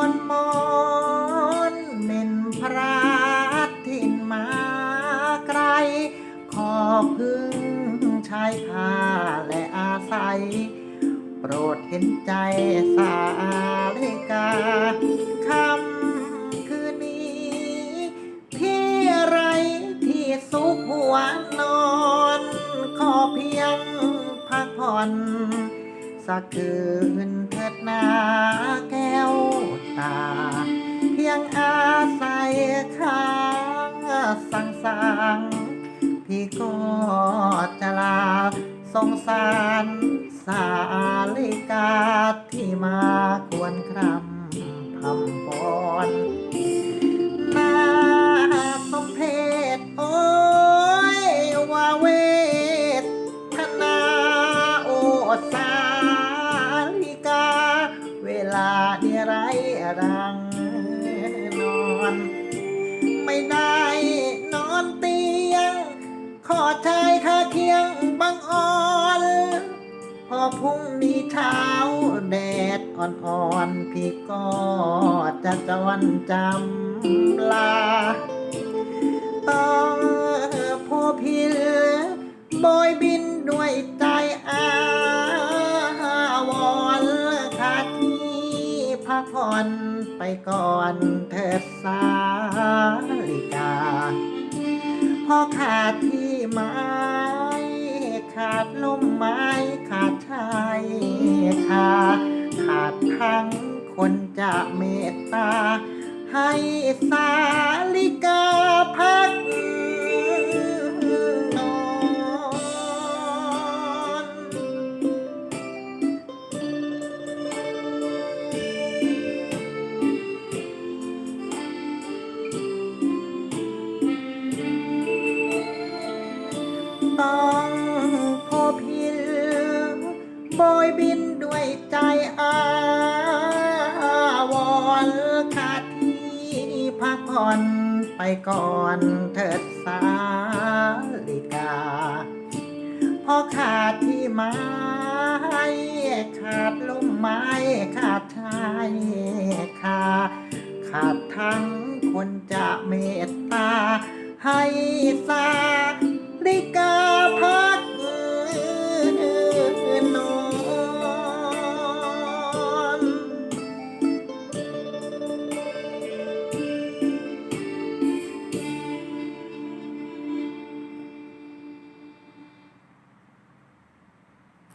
คนมอนเป็นพระถิ่นมาไกล ขอพึ่งชายผ้าและอาศัย โปรดเห็นใจสาลิกาคำคืนนี้ ที่ไรที่สุขหัวนอน ขอเพียงพักผ่อนสักคืนเถิด สงสารสาลิกาที่มาควรครำพำบอนน่าสมเพชโอ้ยวาเวทนาโอสาลิกา เวลาเดียไรรัง พรุ่งนี้เช้าแดดอ่อนๆพี่ก็จะจอนจำลาต้องพอพิลบอยบินด้วยใจอาวรขาดที่พักผ่อนไปก่อนเถิดสาลิกาพอขาดที่ม้ ขาดลมไม้ขาดชายขาขาดทั้งคนจะเมตตา ให้สาลิกาพักนอนต้อง บยบินด้วยใจอาวรขาดที่พักผ่อนไปก่อนเถิดสาลิกา พอขาดที่ไม้ขาดลมไม้ขาดชายขาขาดทั้งคนจะเมตตาให้สาลิกา